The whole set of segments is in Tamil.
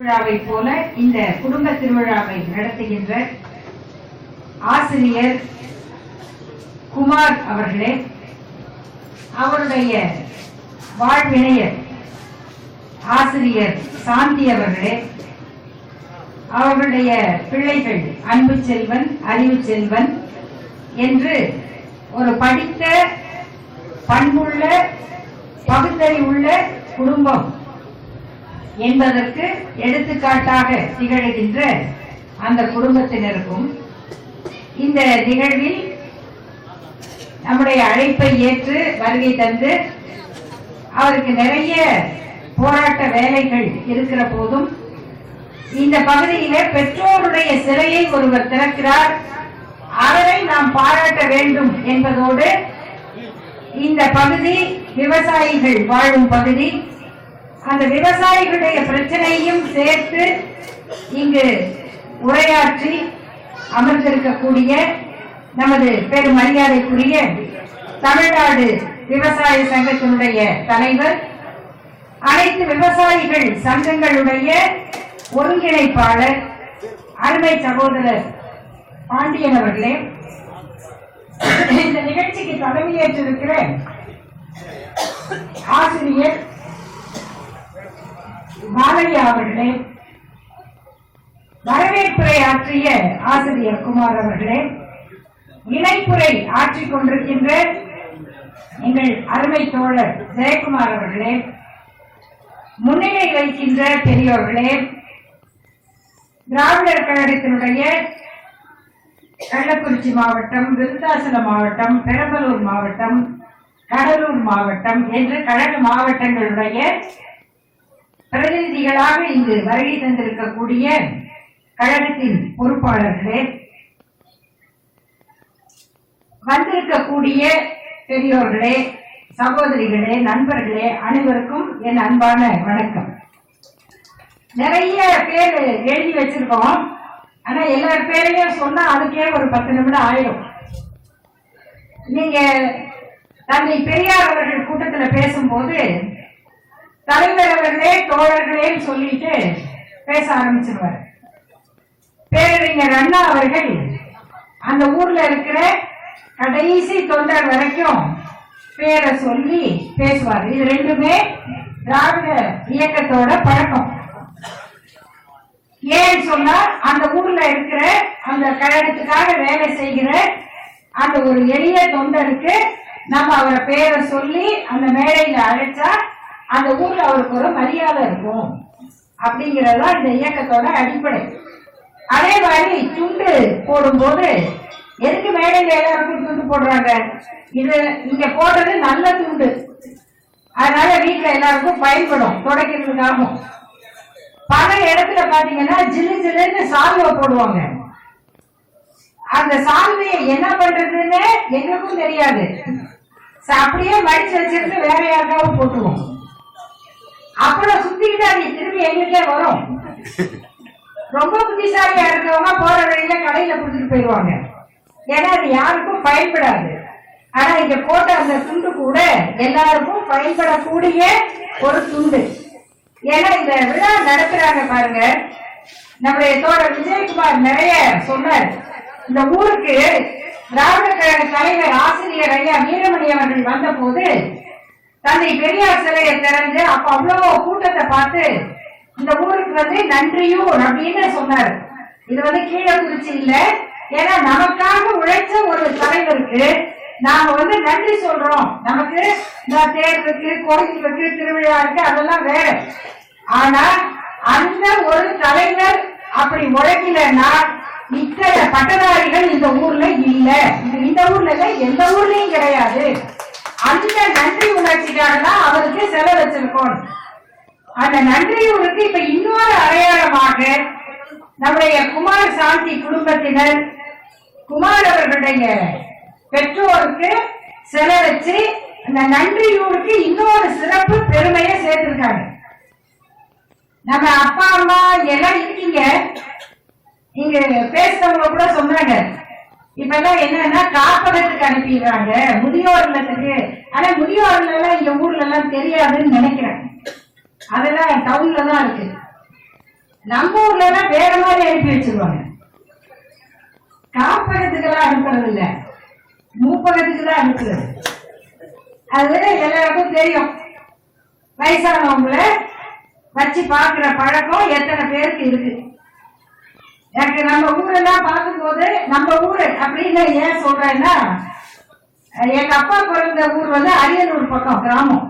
திருவிழாவை போல இந்த குடும்ப திருவிழாவை நடத்துகின்ற ஆசிரியர் குமார் அவர்களே அவருடைய வாழ்வினையர் ஆசிரியர் சாந்தி அவர்களே அவர்களுடைய பிள்ளைகள் அன்பு செல்வன் அறிவு செல்வன் என்று ஒரு படித்த பண்புள்ள பகுத்தறிவுள்ள குடும்பம். என்பதற்கு எடுத்துக்காட்டாக திகழ்கின்ற அந்த குடும்பத்தினருக்கும் இந்த நிகழ்வில் நம்முடைய அழைப்பை ஏற்று வருகை தந்து அவருக்கு நிறைய போராட்ட வேலைகள் இருக்கிற போதும் இந்த பகுதியில பெற்றோருடைய சிலையை ஒருவர் திறக்கிறார். அவரை நாம் பாராட்ட வேண்டும் என்பதோடு இந்த பகுதி விவசாயிகள் வாழும் பகுதி. அந்த விவசாயிகளுடைய பிரச்சனையும் சேர்த்து இங்கு உரையாற்றி அமர்ந்திருக்கக்கூடிய நமது பெரும் மரியாதைக்குரிய தமிழ்நாடு விவசாய சங்கத்தினுடைய தலைவர் அனைத்து விவசாயிகள் சங்கங்களுடைய ஒருங்கிணைப்பாளர் அருமை சகோதரர் பாண்டியன் அவர்களே இந்த நிகழ்ச்சிக்கு தலைமையேற்றிருக்கிற ஆசிரியர் பாலையா அவர்களே வரவேற்புரை ஆற்றிய ஆசிரியர் குமார் அவர்களே இணைப்புரை ஆற்றிக் கொண்டிருக்கின்ற எங்கள் அருமை தோழர் ஜெயக்குமார் அவர்களே முன்னிலை வைக்கின்ற பெரியோர்களே திராவிடர் கழகத்தினுடைய கள்ளக்குறிச்சி மாவட்டம் விருத்தாசலம் மாவட்டம் பெரம்பலூர் மாவட்டம் கடலூர் மாவட்டம் என்று கழக மாவட்டங்களுடைய பிரதிநிதிகளாக இங்கு வருகை தந்திருக்கக்கூடிய கழகத்தின் பொறுப்பாளர்களே வந்திருக்கக்கூடிய பெரியோர்களே சகோதரிகளே நண்பர்களே அனைவருக்கும் என் அன்பான வணக்கம். நிறைய பேர் எழுதி வச்சிருக்கோம். ஆனா எல்லார் பேரையும் சொன்னா அதுக்கே ஒரு பத்து நிமிடம் ஆயிடும் நீங்க தந்தை பெரியார் அவர்கள் கூட்டத்துல பேசும்போது தலைவர் அவர்களே தோழர்களேன்னு சொல்லிட்டு பேச ஆரம்பிச்சிருவார். பேரறிஞர் அண்ணா அவர்கள் அந்த ஊர்ல இருக்கிற கடைசி தொண்டர் வரைக்கும் பேரை சொல்லி பேசுவார். இது ரெண்டுமே திராவிட இயக்கத்தோட பழக்கம். ஏன்னு சொன்னா அந்த ஊர்ல இருக்கிற அந்த கழகத்துக்காக வேலை செய்கிற அந்த ஒரு எளிய தொண்டருக்கு நம்ம அவரை பேரை சொல்லி அந்த மேடையில அழைச்சா அந்த ஊர்ல அவருக்கு ஒரு மரியாதை இருக்கும் அப்படிங்கறதுதான் இந்த இயக்கத்தோட அடிப்படை. அதே மாதிரி துண்டு போடும்போது எதுக்கு மேடையில எல்லாருக்கும் துண்டு போடுறாங்க? இது இங்க போடுறது நல்ல துண்டு. அதனால வீட்டுல எல்லாருக்கும் பயன்படும் துடைக்கிறதுக்காகவும். பல இடத்துல பாத்தீங்கன்னா ஜில்லு ஜில்லுன்னு சால்வை போடுவாங்க. அந்த சால்வையை என்ன பண்றதுன்னு எங்களுக்கும் தெரியாது. ச- அப்படியே மடிச்சு வச்சிருந்து வேற யாருக்காவது போட்டுருவோம். அப்புறம் சுத்திக்கிட்டு அது திரும்பி எங்களுக்கே வரும். ரொம்ப புத்திசாலியா இருக்கவங்க போற வழியில கடையில கொடுத்துட்டு போயிடுவாங்க. ஏன்னா அது யாருக்கும் பயன்படாது. ஆனா இங்க போட்ட அந்த துண்டு கூட எல்லாருக்கும் பயன்படக்கூடிய ஒரு துண்டு. ஏன்னா இந்த விழா நடத்துறாங்க பாருங்க. நம்முடைய தோழர் விஜயகுமார் நிறைய சொன்னார். இந்த ஊருக்கு திராவிட கழக தலைவர் ஆசிரியர் ஐயா வீரமணி அவர்கள் வந்த போது தந்தை பெரியார் சிலையை திறந்து அப்ப அவ்வளவு கூட்டத்தை பார்த்து இந்த ஊருக்கு வந்து நன்றியும் அப்படின்னு சொன்னார். இது வந்து கீழே கீழக்குறிச்சி இல்ல ஏன்னா நமக்காக உழைச்ச ஒரு தலைவருக்கு நாம வந்து நன்றி சொல்றோம். நமக்கு இந்த தேர் கோயில் இருக்கு திருவிழா இருக்கு அதெல்லாம் வேற. ஆனா அந்த ஒரு தலைவர் அப்படி உழைக்கலன்னா இத்தனை பட்டதாரிகள் இந்த ஊர்ல இல்ல. இந்த ஊர்ல இல்ல எந்த ஊர்லயும் கிடையாது. அந்த நன்றி உணர்ச்சிக்காக தான் அவருக்கு செல வச்சிருக்கோம். அந்த நன்றியூருக்கு இப்ப இன்னொரு அடையாளமாக நம்முடைய குமார் சாந்தி குடும்பத்தினர் குமார் அவர்களுடைய பெற்றோருக்கு செலவச்சு அந்த நன்றியூருக்கு இன்னொரு சிறப்பு பெருமையை சேர்த்திருக்காங்க. நம்ம அப்பா அம்மா எல்லாம் இருக்கீங்க இங்க பேசுறவங்க கூட சொன்னாங்க. இப்ப எல்லாம் என்னன்னா காப்பகத்துக்கு அனுப்பிடுறாங்க. முதியோர் இல்லத்துக்கு ஆனா முதியோர் இல்லம் இங்க ஊர்ல எல்லாம் தெரியாதுன்னு நினைக்கிறேன் அதெல்லாம் டவுன்ல தான் இருக்கு. நம்ம ஊர்ல எல்லாம் வேற மாதிரி அனுப்பி வச்சிருவாங்க. காப்பகத்துக்கெல்லாம் அனுப்புறது இல்ல மூப்பகத்துக்கு தான் அனுப்புறது. அது எல்லாருக்கும் தெரியும். வயசானவங்கள வச்சு பாக்குற பழக்கம் எத்தனை பேருக்கு இருக்கு. எனக்கு நம்ம ஊரெல்லாம் பார்க்கும்போது நம்ம ஊரு அப்படின்னு ஏன் சொல்றேன்னா எங்க அப்பா பிறந்த ஊர் வந்து அரியலூர் பக்கம் கிராமம்.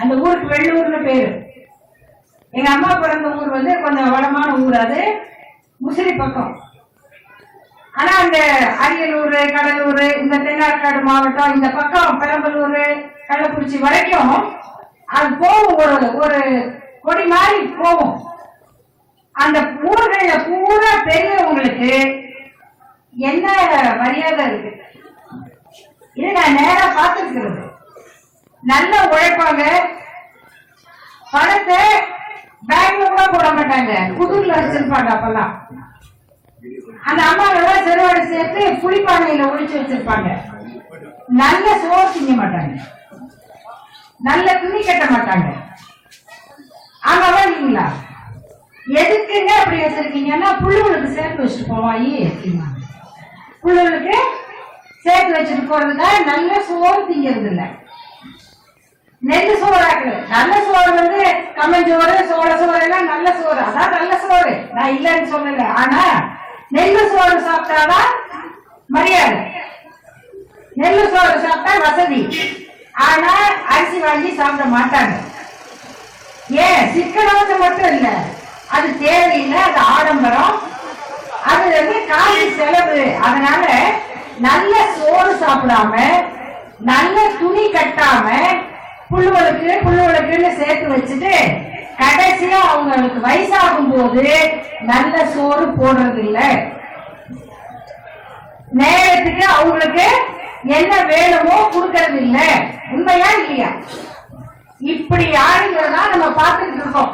அந்த ஊருக்கு வெள்ளூர்னு பேரு. எங்க அம்மா பிறந்த ஊர் வந்து கொஞ்சம் வளமான ஊர் அது முசிறி பக்கம். ஆனா அந்த அரியலூர் கடலூர் இந்த தென்னார்காடு மாவட்டம் இந்த பக்கம் பெரம்பலூர் கள்ளக்குறிச்சி வரைக்கும் அது போகும் ஒரு ஒரு கொடி மாதிரி போகும். அந்த ஊர்கள்ல பூரா பெரியவங்களுக்கு என்ன மரியாதை இருக்கு? இது நான் நேரா பார்த்துருக்கிறது நல்லா உழைப்பாங்க. பணத்தை பேங்க்ல கூட போட மாட்டாங்க. புதூர்ல வச்சிருப்பாங்க அப்பெல்லாம். அந்த அம்மாவெல்லாம் செருவாடு சேர்த்து புளிப்பானையில ஒழிச்சு வச்சிருப்பாங்க. நல்ல சோறு திங்க மாட்டாங்க. நல்ல துணி கட்ட மாட்டாங்க. ஆமாவா இல்லைங்களா எதுக்குங்க அப்படி வச்சிருக்கீங்கன்னா புள்ளுகளுக்கு சேர்த்து வச்சுட்டு போவாயி புள்ளுகளுக்கு சேர்த்து வச்சுட்டு போறதுக்காக நல்ல சோறு திங்கிறது இல்லை நெல் சோறாக்கு நல்ல சோறு வந்து கம்மஞ்சோறு சோள சோறு எல்லாம் நல்ல சோறு. அதான் நல்ல சோறு. நான் இல்லைன்னு சொல்லல. ஆனா நெல் சோறு சாப்பிட்டாதான் மரியாதை. நெல் சோறு சாப்பிட்டா வசதி. ஆனா அரிசி வாங்கி சாப்பிட மாட்டாங்க. ஏன்? சிக்கனவங்க மட்டும் இல்லை. அது தேவையில்லை அது ஆடம்பரம். அது வந்து காசு செலவு. அதனால நல்ல சோறு சாப்பிடாம நல்ல துணி கட்டாம புல்லுவலுக்கு புல்லுவலுக்குன்னு சேர்த்து வச்சுட்டு கடைசியா அவங்களுக்கு வயசாகும் போது நல்ல சோறு போடுறது இல்லை நேரத்துக்கு அவங்களுக்கு என்ன வேணுமோ கொடுக்கறது இல்லை உண்மையா இல்லையா? இப்படி யாருங்கிறதா நம்ம பார்த்துட்டு இருக்கோம்.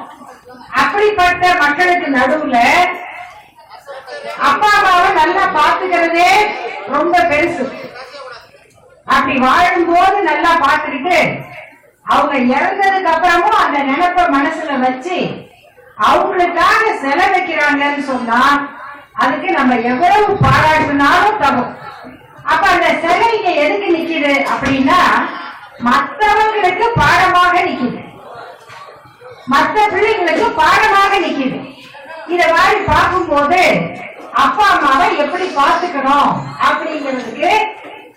அப்படிப்பட்ட மக்களுக்கு நடுவுல அப்பா அம்மாவை நல்லா பாத்துக்கிறதே ரொம்ப பெருசு. அப்படி வாழும்போது நல்லா பாத்துக்கிட்டு அவங்க இறந்ததுக்கு அப்புறமும் அந்த நினைப்ப மனசுல வச்சு அவங்களுக்காக செலவைக்கிறாங்கன்னு சொன்னா அதுக்கு நம்ம எவ்வளவு பாராட்டுனாலும் தகும். அப்ப அந்த சிலை இங்க எதுக்கு நிக்குது அப்படின்னா மற்றவங்களுக்கு பாடமாக நிக்குது. மற்ற பிள்ளைங்களுக்கு பாடமாக நிக்குது இத மாதிரி பார்க்கும்போது அப்பா அம்மாவை எப்படி பார்த்துக்கணும் அப்படிங்கிறதுக்கு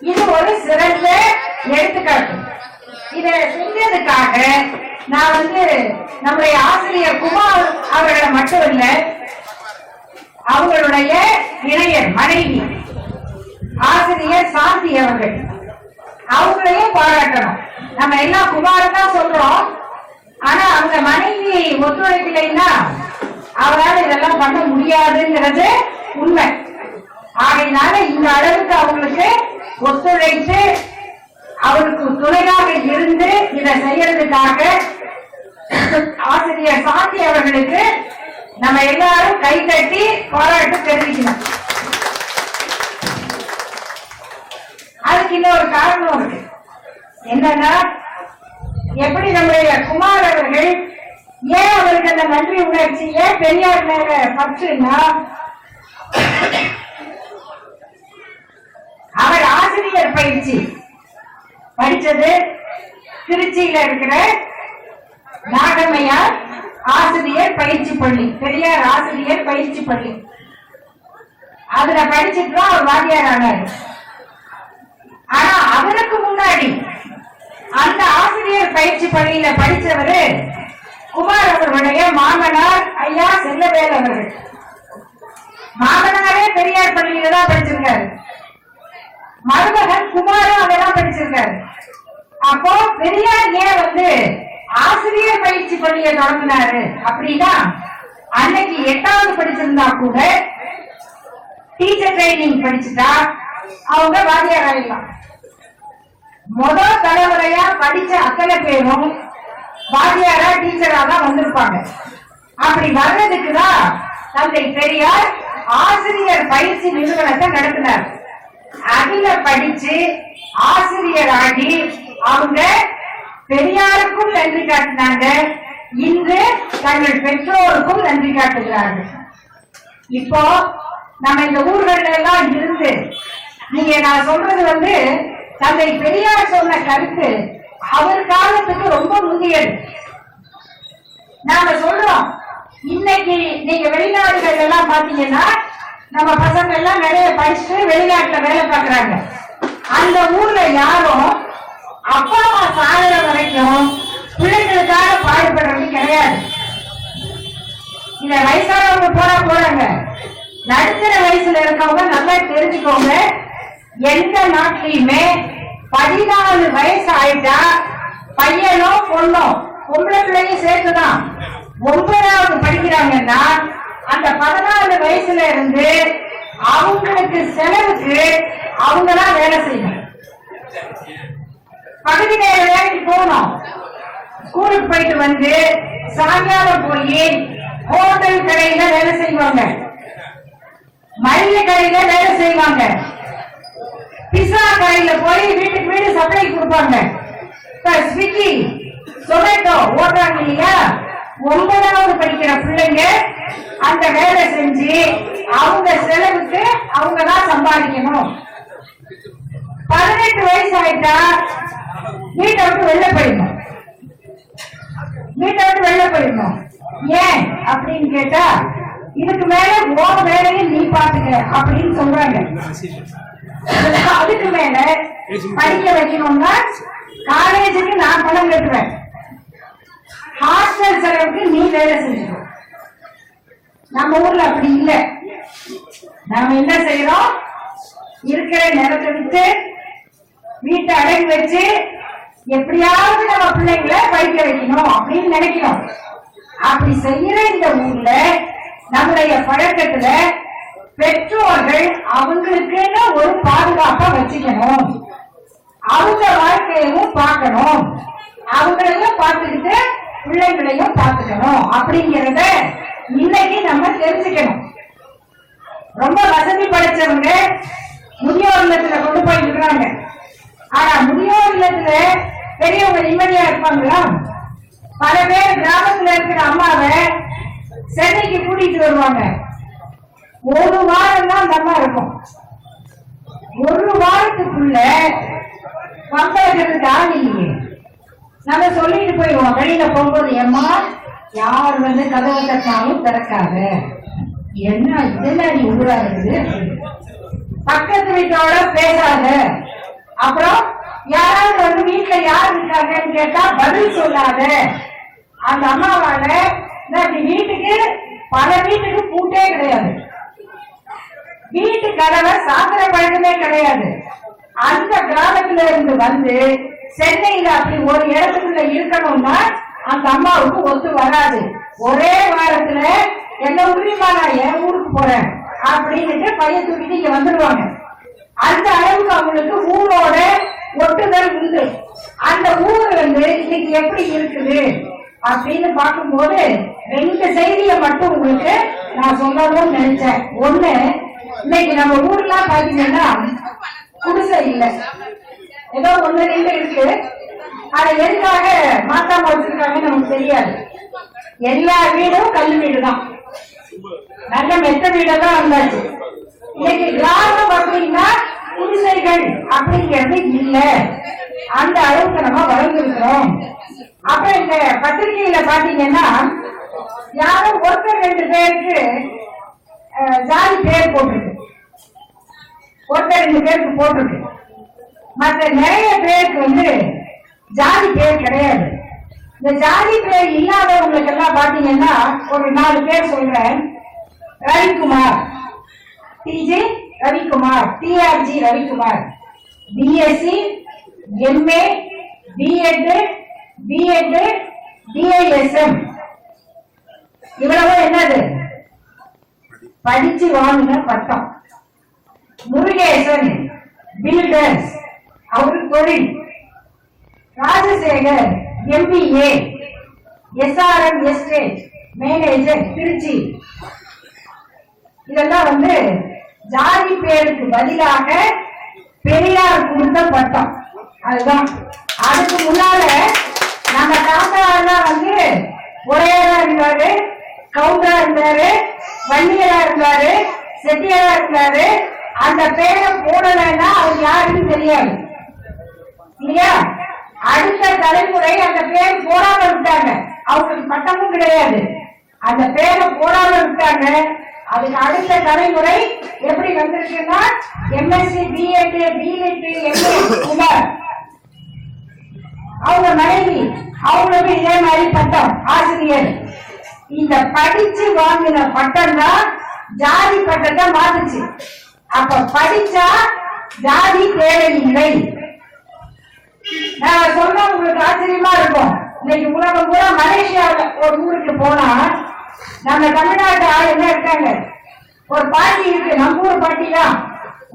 இது ஒரு சிறந்த எடுத்துக்காட்டு. இத செஞ்சதுக்காக நான் வந்து நம்முடைய ஆசிரியர் குமார் அவர்களை மட்டும் இல்ல அவங்களுடைய இளையர் மனைவி ஆசிரியர் சாந்தி அவர்கள். அவங்களையும் பாராட்டணும். நம்ம எல்லாம் குமார் தான் சொல்றோம். ஆனா அவங்க மனைவி ஒத்துழைக்கலைன்னா அவரால் இதெல்லாம் பண்ண முடியாதுங்கிறது உண்மை. ஆகையினால இந்த அளவுக்கு அவங்களுக்கு ஒத்துழைத்து அவருக்கு துணையாக இருந்து இதை செய்யறதுக்காக ஆசிரியர் சாந்தி அவர்களுக்கு நம்ம எல்லாரும் கை தட்டி பாராட்டு தெரிவிக்கணும் அதுக்கு இன்னொரு காரணம் இருக்கு. என்னன்னா எப்படி நம்முடைய குமார் அவர்கள் ஏன் அவருக்கு அந்த நன்றி உணர்ச்சி ஏன் பெரியார் மேல பற்றுன்னா அவர் ஆசிரியர் பயிற்சி படிச்சது திருச்சியில இருக்கிற நாகம்மையார் ஆசிரியர் பயிற்சி பள்ளி பெரியார் ஆசிரியர் பயிற்சி பள்ளி. அதுல படிச்சுட்டு தான் அவர் வாத்தியார் ஆனார். ஆனா அவருக்கு முன்னாடி அந்த ஆசிரியர் பயிற்சி பள்ளியில படித்தவர் குமார் அவர்களுடைய மாமனார் ஐயா செல்லவேல் அவர்கள். மாமனாரே பெரியார் பள்ளியில தான் படிச்சிருக்காரு. மருமகன் குமாரும் அங்கதான் படிச்சிருக்காரு. அப்போ பெரியார் ஏன் வந்து ஆசிரியர் பயிற்சி பள்ளியை தொடங்கினாரு அப்படின்னா அன்னைக்கு எட்டாவது படிச்சிருந்தா கூட டீச்சர் ட்ரைனிங் படிச்சுட்டா அவங்க வாத்தியார் ஆயிடலாம். முதல் தலைமுறையா படிச்ச அத்தனை பேரும் வாத்தியாரா டீச்சரா தான் வந்திருப்பாங்க. அப்படி வர்றதுக்கு தான் தந்தை பெரியார் ஆசிரியர் பயிற்சி நிறுவனத்தை நடத்தினார். அதுல படிச்சு ஆசிரியர் ஆகி அவங்க பெரியாருக்கும் நன்றி காட்டினாங்க. இன்று தங்கள் பெற்றோருக்கும் நன்றி காட்டுகிறார்கள். இப்போ நம்ம இந்த ஊர்கள்ல எல்லாம் இருந்து நீங்க நான் சொல்றது வந்து தந்தை பெரியார் சொன்ன கருத்து அவர் காலத்துக்கு ரொம்ப முந்தியது. நாம சொல்றோம் இன்னைக்கு நீங்க வெளிநாடுகள் எல்லாம் பாத்தீங்கன்னா நம்ம பசங்க எல்லாம் நிறைய படிச்சுட்டு வெளிநாட்டுல வேலை பாக்குறாங்க அந்த ஊர்ல யாரும் அப்பா அம்மா சாகிற வரைக்கும் பிள்ளைகளுக்காக பாடுபடுறது கிடையாது. இந்த வயசானவங்க போனா போறாங்க. நடுத்தர வயசுல இருக்கவங்க நல்லா தெரிஞ்சுக்கோங்க. எந்த நாட்டிலையுமே பதினாலு வயசு ஆயிட்டா பையனோ பொண்ணோ பொம்பளை பிள்ளையும் சேர்த்துதான் ஒன்பதாவது படிக்கிறாங்கன்னா அந்த பதினாலு வயசுல இருந்து அவங்களுக்கு செலவுக்கு அவங்கதான் வேலை செய்யணும். பகுதி நேர வேலைக்கு போகணும். ஸ்கூலுக்கு போயிட்டு வந்து சாயங்காலம் போய் ஹோட்டல் கடையில வேலை செய்வாங்க. மளிகை கடையில வேலை செய்வாங்க. பிசா கடையில போய் வீட்டுக்கு வீடு சப்ளை கொடுப்பாங்க. ஸ்விக்கி சொமேட்டோ ஓட்டுறாங்க இல்லையா? ஒன்பதாவது படிக்கிற பிள்ளைங்க அந்த வேலை செஞ்சு அவங்க செலவுக்கு அவங்க தான் சம்பாதிக்கணும். பதினெட்டு வயசு ஆயிட்டா வீட்டை விட்டு வெளில போயிடணும். வீட்டை விட்டு வெளில போயிடணும். ஏன் அப்படின்னு கேட்டா இதுக்கு மேல உன் வேலையை நீ பாத்துக்க அப்படின்னு சொல்றாங்க. அதுக்கு மேல படிக்க வைக்கணும்னா காலேஜுக்கு நான் பணம் கட்டுவேன். ஹாஸ்டல் செலவுக்கு நீ வேலை செஞ்சுக்கோ. நம்ம ஊர்ல அப்படி இல்ல. நாம என்ன செய்யறோம் இருக்கிற நிலத்தை விட்டு வீட்டை அடங்கி வச்சு எப்படியாவது நம்ம பிள்ளைங்களை படிக்க வைக்கணும் அப்படின்னு நினைக்கிறோம் அப்படி செய்யற இந்த ஊர்ல நம்முடைய பழக்கத்துல பெற்றோர்கள் அவங்களுக்குன்னு ஒரு பாதுகாப்பா வச்சுக்கணும். அவங்க வாழ்க்கையவும் பார்க்கணும். அவங்களையும் பார்த்துக்கிட்டு பிள்ளைங்களையும் பார்த்துக்கணும். அப்படிங்கிறத இன்னைக்கு நம்ம தெரிஞ்சுக்கணும். ரொம்ப வசதி படைச்சவங்க முதியோர் இல்லத்துல கொண்டு போய் இருக்கிறாங்க. ஆனா முதியோர் இல்லத்துல பெரியவங்க நிம்மதியா இருப்பாங்களா? பல பேர் கிராமத்துல இருக்கிற அம்மாவை சென்னைக்கு கூட்டிட்டு வருவாங்க. ஒரு வாரம் தான் அந்த அம்மா இருக்கும். ஒரு வாரத்துக்குள்ள மக்களுக்கு ஆள் இல்லையே. நம்ம சொல்லிட்டு போயிடுவோம். வெளியில போகும்போது ஏமா யார் வந்து கதவை தட்டினாலும் திறக்காத? என்ன இதெல்லாம் நீ ஊரா பக்கத்து வீட்டோட பேசாத. அப்புறம் யாராவது வந்து வீட்டுல யார் இருக்காங்கன்னு கேட்டா பதில் சொல்லாத. அந்த அம்மாவால வீட்டுக்கு பல வீட்டுக்கு பூட்டே கிடையாது. வீட்டு கதவை சாத்திர பழக்கமே கிடையாது. அந்த கிராமத்துல இருந்து வந்து சென்னையில அப்படி ஒரு இடத்துக்குள்ள இருக்கணும்னா அந்த அம்மாவுக்கு ஒத்து வராது. ஒரே வாரத்துல என்ன உரிமா நான் என் ஊருக்கு போறேன் அப்படின்னுட்டு பையன் தூக்கிட்டு இங்க வந்துடுவாங்க அந்த அளவுக்கு அவங்களுக்கு ஊரோட ஒட்டுதல் உண்டு. அந்த ஊர் வந்து இன்னைக்கு எப்படி இருக்குது அப்படின்னு பார்க்கும்போது ரெண்டு செய்தியை மட்டும் உங்களுக்கு நான் சொல்லணும்னு நினைச்சேன். ஒண்ணு இன்னைக்கு நம்ம ஊர்லாம் பாத்தீங்கன்னா குடிசை இல்ல. ஏதோ ஒண்ணு ரெண்டு இருக்கு. அதை எதுக்காக மாத்தாம வச்சிருக்காங்கன்னு நமக்கு தெரியாது. எல்லா வீடும் கல் வீடு தான் நல்ல மெத்த வீடெல்லாம் வந்தாச்சு. இன்னைக்கு கிராமம் அப்படின்னா குடிசைகள் அப்படிங்கிறது இல்ல. அந்த அளவுக்கு நம்ம வளர்ந்துருக்கிறோம். அப்ப இந்த பத்திரிகையில பாத்தீங்கன்னா யாரும் ஒருத்தர் ரெண்டு பேருக்கு ஜாதி பேர் போட்டு ரெண்டு பேருக்கு போட்டிருக்கு. மற்ற நிறைய பேருக்கு வந்து ஜாதி பேர் கிடையாது. இந்த ஜாதி பேர் இல்லாதவங்களுக்கு எல்லாம் பாத்தீங்கன்னா ஒரு நாலு பேர் சொல்றேன். Ravikumar. DJ Ravikumar. TRG Ravikumar. BSc MA BEd BEd DISM இவ்வளவு என்னது? படிச்சு வாங்கின பட்டம். முருகேசன் பில்டர்ஸ் அவரு தொழில் Rajasekar MBA SRM estate manager Trichy. இதெல்லாம் வந்து ஜாதி பேருக்கு பதிலாக பெரியார் கொடுத்த பட்டம். அதுதான். அதுக்கு முன்னால நம்ம தாத்தா எல்லாம் வந்து உரையரா இருந்தாரு கவுண்டரா இருந்தாரு வன்னியரா இருந்தாரு செட்டியரா இருந்தாரு அந்த பேரை போடலைன்னா அவர் யாருன்னு தெரியாது. இல்லையா? அடுத்த தலைமுறை அந்த பேர் போடாம விட்டாங்க. அவங்களுக்கு பட்டமும் கிடையாது. அந்த பேரை போடாம விட்டாங்க. அதுக்கு அடுத்த தலைமுறை எப்படி வந்திருக்குன்னா MSc BEd BEd MA Kumar. அவங்க மனைவி அவங்களுக்கு இதே மாதிரி பட்டம் ஆசிரியர். இந்த படிச்சு வாங்கின பட்டம் தான் ஜாதி பட்டத்தை மாத்துச்சு. அப்ப படிச்சா ஜாதி தேவையில்லை. நான் சொன்ன உங்களுக்கு ஆச்சரியமா இருக்கும். இன்னைக்கு உலகம் பூரா மலேசியாவில் ஒரு ஊருக்கு போனா நம்ம தமிழ்நாட்டு ஆள் என்ன இருக்காங்க? ஒரு பாட்டி இருக்கு நம்ம ஊர் பாட்டி தான்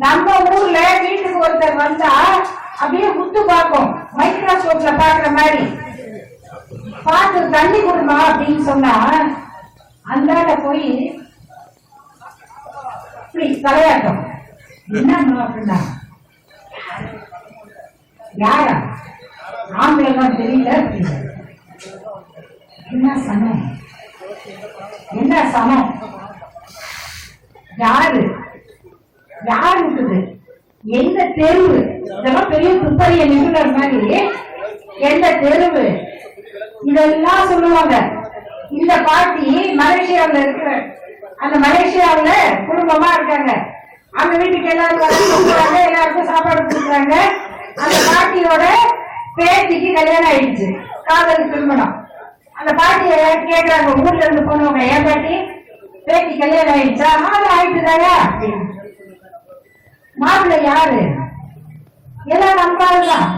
நம்ம ஊர்ல வீட்டுக்கு ஒருத்தர் வந்தா அப்படியே உத்து பார்க்கும். மைக்ரோஸ்கோப்ல பாக்குற மாதிரி. பார்த்து தண்ணி கொடுமா அப்படின்னு சொன்னா அந்த போய் தலையாட்டம் என்ன அப்படின்னா யாரா ஆம்பளை தெரியல என்ன சமம் என்ன சமம் யாரு யார் இருக்குது எந்த தெருவு இதெல்லாம் பெரிய துப்பறிய நிபுணர் மாதிரி எந்த தெருவு இதெல்லாம் சொல்லுவாங்க இந்த பாட்டி மலேசியாவுல இருக்கிற அந்த மலேசியாவுல வீட்டுக்கு எல்லாரும் வராங்க, எல்லாருக்கும் சாப்பாடு கொடுக்குறாங்க. அந்த பாட்டியோட பேத்திக்கு கல்யாணம் ஆயிடுச்சு. காதல் திருமணம். அந்த பாட்டிய கேக்குறாங்க? ஊர்ல இருந்து போனவங்க ஏன் பாட்டி? பேத்தி கல்யாணம் ஆயிடுச்சா? ஆமா ஆயிட்டுதாயா மாப்பிள்ள யாரு? எல்லாம் நம்ம ஆளுதான்.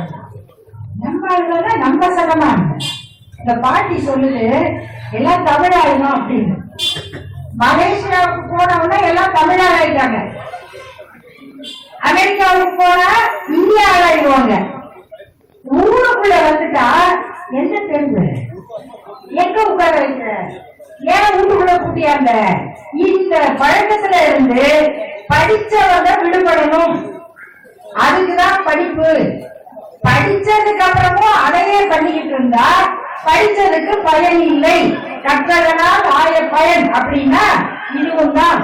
நம்ம ஆளுதான் நம்ம சகமா இந்த பாட்டி சொல்லுது எல்லாம் தமிழாயிடும் அப்படின்னு. மலேசியாவுக்கு போனவங்க எல்லாம் தமிழாள் ஆயிட்டாங்க. அமெரிக்காவுக்கு போனா இந்தியா ஆளாயிடுவாங்க ஊருக்குள்ள வந்துட்டா என்ன தெருவு? எங்க உட்கார வைக்கிற? ஏன் வீட்டுக்குள்ள கூட்டியாங்க இந்த பழக்கத்துல இருந்து படிச்சவங்க விடுபடணும். அதுக்குதான் படிப்பு. படிச்சதுக்கு அப்புறமும் அதையே பண்ணிக்கிட்டு இருந்தா படிச்சதுக்கு பயன் இல்லை. கற்றதனால் ஆய பயன் அப்படின்னா இதுவும் தான்.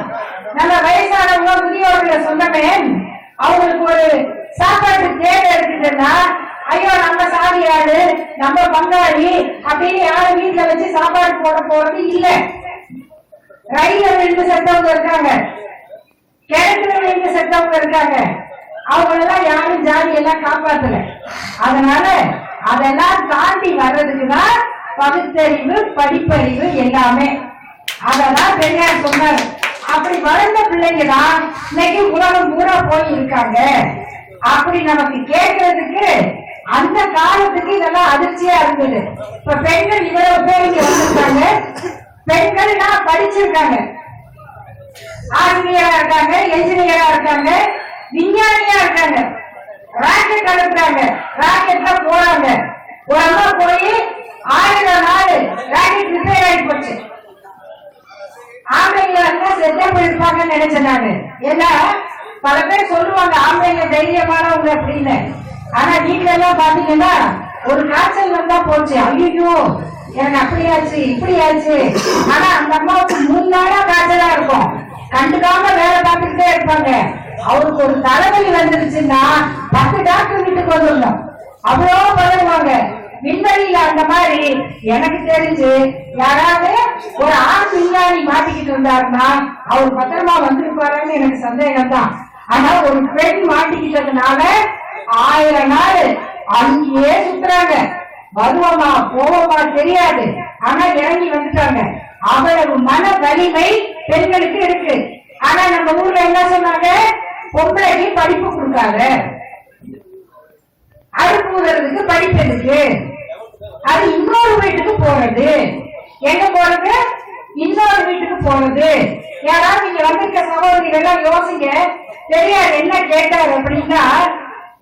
நம்ம வயசானவங்க முதியோர்களை சொன்னமே அவங்களுக்கு ஒரு சாப்பாட்டு தேவை இருக்குதுன்னா ஐயோ நம்ம சாதி ஆளு நம்ம பங்காளி அப்படின்னு யாரும் வீட்டுல வச்சு சாப்பாடு போட போறது இல்ல. ரயில விழுந்து செத்தவங்க இருக்காங்க. கிழக்குல விழுந்து செத்தவங்க இருக்காங்க. அவங்களெல்லாம் யாரும் ஜாதி எல்லாம் காப்பாத்தல. அதனால அதெல்லாம் தாண்டி வர்றதுக்குதான் பகுத்தறிவு படிப்பறிவு எல்லாமே. அதெல்லாம் பெரியார் சொன்னார். அப்படி வளர்ந்த பிள்ளைங்க தான் இன்னைக்கு உலகம் பூரா போய் இருக்காங்க அப்படி நமக்கு கேட்கறதுக்கு அந்த காலத்துக்கு இதெல்லாம் அதிர்ச்சியா இருந்தது. இப்ப பெண்கள் இவ்வளவு பேர் இங்க வந்திருக்காங்க. பெண்கள்லாம் படிச்சிருக்காங்க. ஆசிரியரா இருக்காங்க என்ஜினியரா இருக்காங்க விஞ்ஞானியா இருக்காங்க. ராக்கெட் அனுப்புறாங்க. ராக்கெட்ல போறாங்க. ஒரு அம்மா போய் ஆயிரம் நாள் ராக்கெட் ரிப்பேர் ஆகி போச்சு. ஆம்பளைங்க வந்து செத்தே போயிருப்பாங்கன்னு நினைச்சேன் நானு. ஏன்னா பல பேர் சொல்லுவாங்க ஆம்பளைங்க தைரியமானவங்க அப்படின்னு. ஆனா வீட்டுல எல்லாம் பாத்தீங்கன்னா ஒரு காய்ச்சல் வந்தா போச்சு. ஐயோ எனக்கு அப்படி அப்படியாச்சு இப்படியாச்சு. ஆனா அந்த அம்மாவுக்கு மூணு நாளா காய்ச்சலா இருக்கும். கண்டுக்காம வேலை பார்த்துக்கிட்டே இருப்பாங்க. அவருக்கு ஒரு தலைவலி வந்துருச்சுன்னா பத்து டாக்டர் வீட்டுக்கு வந்துடணும். அவ்வளோ பழகுவாங்க. விண்வெளியில அந்த மாதிரி எனக்கு தெரிஞ்சு யாராவது ஒரு ஆண் விஞ்ஞானி மாட்டிக்கிட்டு இருந்தாருன்னா அவர் பத்திரமா வந்திருப்பாருன்னு எனக்கு சந்தேகம் தான் ஆனா ஒரு பெண் மாட்டிக்கிட்டதுனால ஆயிரம் நாள் அங்கேயே சுத்துறாங்க. வருவோமா போவோமா தெரியாது. ஆனா இறங்கி வந்துட்டாங்க. அவ்வளவு மன வலிமை பெண்களுக்கு இருக்கு. ஆனா நம்ம ஊர்ல என்ன சொன்னாங்க? பொம்பளைக்கு படிப்பு கொடுக்காத. அறுப்புறதுக்கு படிப்பதுக்கு அது இன்னொரு வீட்டுக்கு போறது எங்க போறது இன்னொரு வீட்டுக்கு போறது யாராவது நீங்க வந்திருக்க சகோதரிகள் எல்லாம் யோசிங்க. தெரியாது என்ன கேட்டார் அப்படின்னா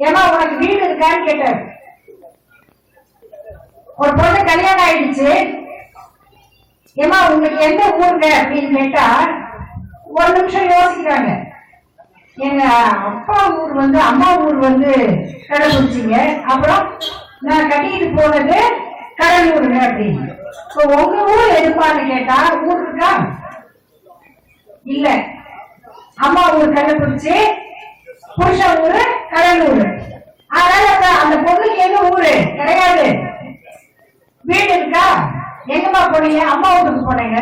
ஏமா உனக்கு வீடு இருக்கான்னு கேட்டாரு. ஒரு பொண்ணு கல்யாணம் ஆயிடுச்சு. ஏமா உங்களுக்கு எந்த ஊருங்க அப்படின்னு கேட்டா ஒரு நிமிஷம் யோசிக்கிறாங்க. எங்க அப்பா ஊர் வந்து அம்மா ஊர் வந்து கடைபிடிச்சிங்க அப்புறம் நான் கட்டிக்கிட்டு போனது கடலூருங்க அப்படின்னு. இப்போ உங்க ஊர் எதுப்பான்னு கேட்டா ஊர் இருக்கா? இல்ல. அம்மா ஊர் கள்ளக்குறிச்சி புருஷ ஊரு கடலூர். அதனால அந்த பொண்ணுக்கு எங்க ஊரு? கிடையாது. வீடு இருக்கா? எங்கம்மா போனீங்க? அம்மா வீட்டுக்கு போனீங்க.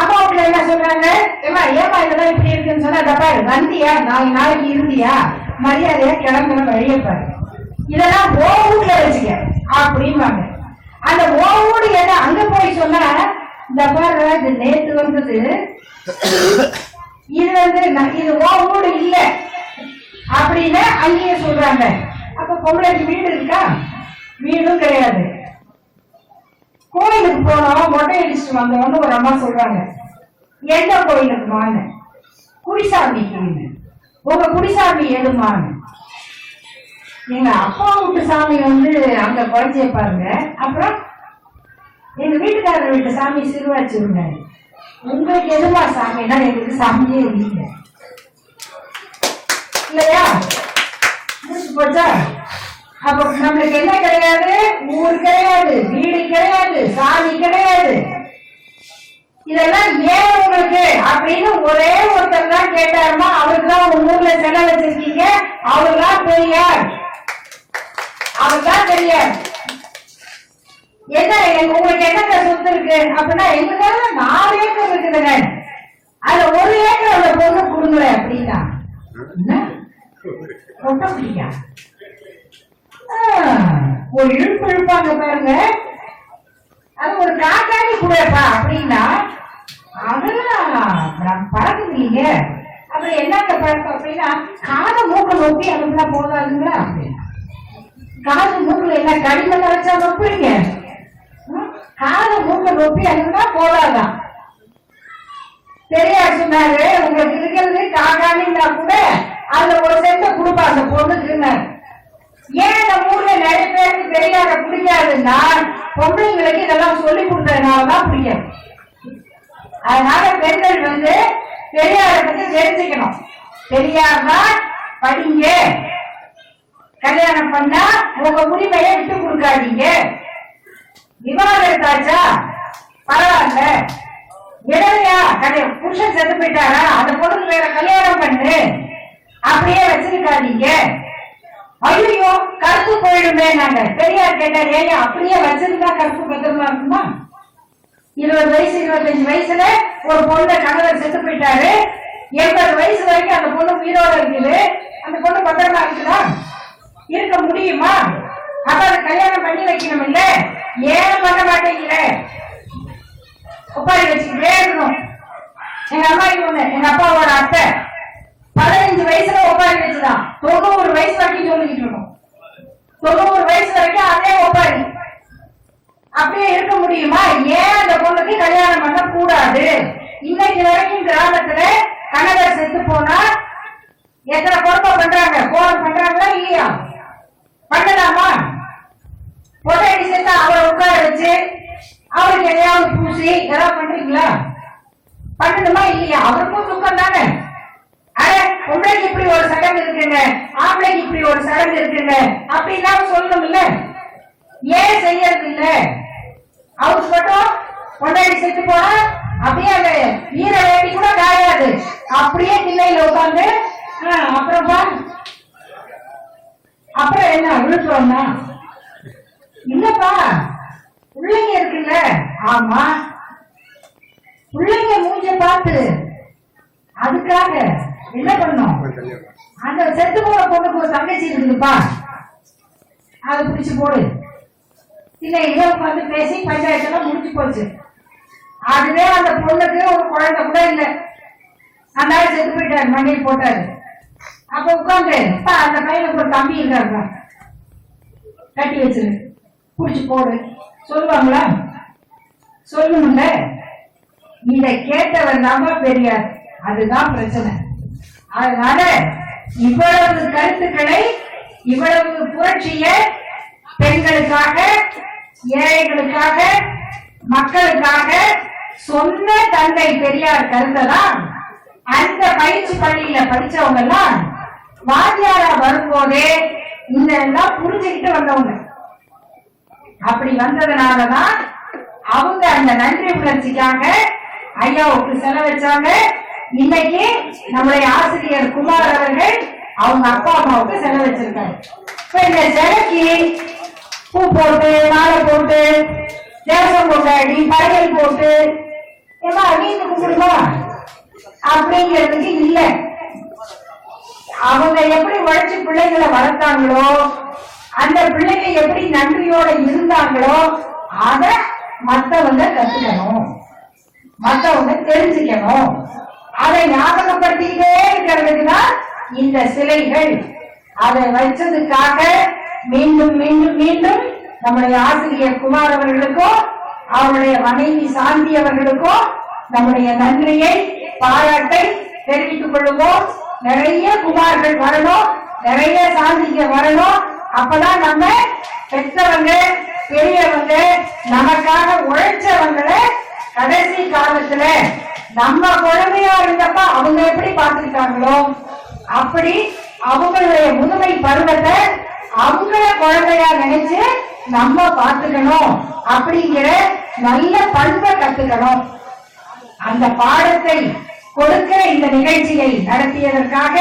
அம்மா வீட்டுல என்ன சொல்றாங்க? ஏமா ஏமா இதெல்லாம் இப்படி இருக்குன்னு சொன்னா "இதோ வந்தியா நாலு நாளைக்கு இருந்தியா மரியாதையா கிளம்புற வழியை பாரு. இதெல்லாம் ஓ வீட்டுல வச்சுக்க அப்படிம்பாங்க. அந்த ஓ வீடு என்ன அங்க போய் சொன்னா இந்த பாரு இது நேத்து வந்தது. இது வந்து இது ஓ வீடு இல்ல அப்படின்னு அங்கேயே சொல்றாங்க. அப்ப பொம்பளைக்கு வீடு இருக்கா? வீடும் கிடையாது. கோயிலுக்கு போனோம் மொட்டை அடிச்சுட்டு வந்தோம்னு ஒரு அம்மா சொல்றாங்க எந்த கோயிலுக்கு வாங்க? குடிசாமிக்கு உங்க குடிசாமி எதுமான்னு எங்க அப்பா வீட்டு சாமி வந்து அங்க குறைச்சே பாருங்க. அப்புறம் எங்க வீட்டுக்காரர் வீட்டு சாமி சிறுவாச்சிருங்க உங்களுக்கு எதுமா சாமினா எங்களுக்கு சாமியே இல்லை இல்லையா? போச்சா? அப்ப நம்மளுக்கு என்ன கிடையாது? ஊர் கிடையாது வீடு கிடையாது சாமி கிடையாது. இதெல்லாம் ஏன் உங்களுக்கு? அப்படின்னு ஒரே ஒருத்தர் தான் கேட்டாருமா? அவருக்கு தான் உங்க ஊர்ல செல வச்சிருக்கீங்க. அவர் தான் பெரியார் அவர் தான் பெரியார் என்ன உங்களுக்கு என்ன சொத்து இருக்கு? அப்படின்னா எங்களுக்கு நாலு ஏக்கர் இருக்குதுங்க. அதுல ஒரு ஏக்கர் அந்த பொண்ணு கொடுங்களேன் அப்படின்னா. என்ன? ரொம்ப பிடிக்கா ஒரு இழுப்பு இழுப்பாங்க பாருங்க. அது ஒரு காக்காணி கூடப்பா அப்படின்னா அதெல்லாம் பழக்கம் இல்லைங்க அப்புறம் என்னங்க பழக்கம் அப்படின்னா காதை மூக்க நோக்கி அதுக்கெல்லாம் போதாதுங்களா? அப்படின்னா காது மூக்குல என்ன கடிமல வச்சா நொப்புறீங்க? ம்? மூக்க நோக்கி அதுக்கெல்லாம் போதாதான் பெரியார் சொன்னாரு உங்களுக்கு இருக்கிறது காக்கானின்னா கூட அதுல ஒரு சென்ட கொடுப்பா அந்த பொண்ணுக்குன்னு ஏன் இந்த ஊர்ல நிறைய பேருக்கு பெரியார பிடிக்காதுன்னா பொம்பளைங்களுக்கு இதெல்லாம் சொல்லி கொடுத்ததுனாலதான் பிடிக்காது அதனால பெண்கள் வந்து பெரியார பத்தி தெரிஞ்சுக்கணும். பெரியார்னா படிங்க. கல்யாணம் பண்ணா உங்க உரிமையை விட்டு கொடுக்காதீங்க. விவாதம் பரவாயில்ல. விடலையா கடை புருஷன் செத்து போயிட்டாரா? அந்த பொண்ணுக்கு வேற கல்யாணம் பண்ணு. அப்படியே வச்சிருக்காதீங்க. ஐயோ கருப்பு போயிடுமே நாங்க பெரியார் கேட்டார் ஏன் அப்படியே வச்சிருந்தா கருப்பு பத்திரமா இருக்குமா இருபது வயசு இருபத்தஞ்சு வயசுல ஒரு பொண்ணு கணவர் செத்து போயிட்டாரு. எண்பது வயசு வரைக்கும் அந்த பொண்ணு உயிரோட இருக்குது. அந்த பொண்ணு பத்திரமா இருக்குதா? இருக்க முடியுமா? அப்ப அதை கல்யாணம் பண்ணி வைக்கணும் இல்ல? ஏன் பண்ண மாட்டேங்கிற? ஒப்பாரி வச்சுக்கிட்டே இருக்கணும். எங்க அம்மா ஒண்ணு எங்க அப்பாவோட அத்தை. பதினஞ்சு வயசுல ஒப்பாரி வச்சுதான் தொண்ணூறு வயசு வரைக்கும் சொல்லிக்கிட்டு இருக்கோம். தொண்ணூறு வயசு வரைக்கும் அதே ஒப்பாரி. அப்படியே இருக்க முடியுமா? ஏன் அந்த பொண்ணுக்கு கல்யாணம் பண்ண கூடாது? இன்னைக்கு வரைக்கும் கிராமத்துல கணவர் செத்து போனா எத்தனை பொறுப்பை பண்றாங்க? போன் பண்றாங்களா இல்லையா? பண்ணலாமா? பொட்டாடி செத்தா அவரை உட்கார வச்சு அவருக்கு எதையாவது பூசி இதெல்லாம் பண்றீங்களா? பண்ணணுமா இல்லையா? அவருக்கும் சுக்கம் தானே பொம்பளைக்கு இப்படி ஒரு சடங்கு இருக்குங்க ஆம்பளைக்கு இப்படி ஒரு சடங்கு இருக்குங்க அப்படிலாம் இல்ல ஏன் செய்யறது இல்ல அவருக்கு மட்டும் பொண்டாடி செத்து போனா அப்படியே அந்த ஈர வேட்டி கூட காயாது. அப்படியே திண்ணையில உட்காந்து அப்புறமா அப்புறம் என்ன விழுப்புரம்னா இல்லப்பா பிள்ளைங்க இருக்குல்ல. ஆமா. பிள்ளைங்க மூஞ்ச பார்த்து அதுக்காக என்ன பண்ணும் அந்த செத்து போன பொண்ணுக்கு ஒரு தங்கச்சி இருக்குதுப்பா. அதை பிடிச்சு போடு. இல்லை இதை உட்காந்து பேசி பஞ்சாயத்துல முடிஞ்சு போச்சு. அதுவே அந்த பொண்ணுக்கு ஒரு குழந்தை கூட இல்லை. அந்த ஆள் செத்து போயிட்டாரு மண்ணில் போட்டாரு. அப்ப உட்காந்து அப்பா அந்த பையனுக்கு ஒரு தம்பி இருக்காருப்பா. கட்டி வச்சிரு. பிடிச்சி போடு. சொல்லுவாங்களா? சொல்லணும்ல? இதை கேட்டவர் தான் பெரியார். அதுதான் பிரச்சனை. அதனால இவ்வளவு கருத்துக்களை இவ்வளவு புரட்சிய பெண்களுக்காக ஏழைகளுக்காக மக்களுக்காக சொன்ன தந்தை பெரியார் கருந்ததா அந்த பயிற்சி பள்ளியில படிச்சவங்க எல்லாம் வாத்தியாரா வரும்போதே இந்த எல்லாம் புரிஞ்சுக்கிட்டு வந்தவங்க. அப்படி வந்ததுனாலதான் அவங்க அந்த நன்றி உணர்ச்சிக்காக ஐயாவுக்கு செலவச்சாங்க இன்னைக்கு நம்முடைய ஆசிரியர் குமார் அவர்கள் அவங்க அப்பா அம்மாவுக்கு செலவச்சிருக்காங்க இப்ப இந்த சிலைக்கு பூ போட்டு மாலை போட்டு தேவசம் கொண்டாடி படையல் போட்டு ஏமா வீட்டு கும்பிடுமா? அப்படிங்கிறதுக்கு இல்ல. அவங்க எப்படி உழைச்சு பிள்ளைகளை வளர்த்தாங்களோ அந்த பிள்ளைங்க எப்படி நன்றியோட இருந்தாங்களோ அத மத்தவங்க கத்துக்கணும். மத்தவங்க தெரிஞ்சுக்கணும். அதை ஞாபகப்படுத்திக்கிட்டே இருக்கிறதுக்கு தான் இந்த சிலைகள். அதை வச்சதுக்காக மீண்டும் மீண்டும் மீண்டும் நம்முடைய ஆசிரியர் குமார் அவர்களுக்கும் அவருடைய மனைவி சாந்தி அவர்களுக்கும் நம்முடைய நன்றியை பாராட்டை தெரிவித்துக் கொள்ளுவோம். நிறைய குமார்கள் வரணும் நிறைய சாந்திங்க வரணும். அப்பதான் நம்ம பெற்றவங்க பெரியவங்க நமக்காக உழைச்சவங்களை கடைசி காலத்துல நம்ம குழந்தையா இருந்தப்ப அவங்க எப்படி பார்த்துக்கிட்டாங்களோ அப்படி அவங்களுடைய முதுமை பருவத்தை அவங்கள குழந்தையா நினைச்சு நம்ம பார்த்துக்கணும் அப்படிங்கிற நல்ல பண்பை கத்துக்கணும். அந்த பாடத்தை கொடுக்க இந்த நிகழ்ச்சியை நடத்தியதற்காக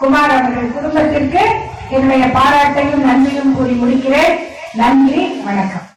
குமார் அவர்கள் குடும்பத்திற்கு என்னுடைய பாராட்டையும் நன்றியும் கூறி முடிக்கிறேன். நன்றி வணக்கம்.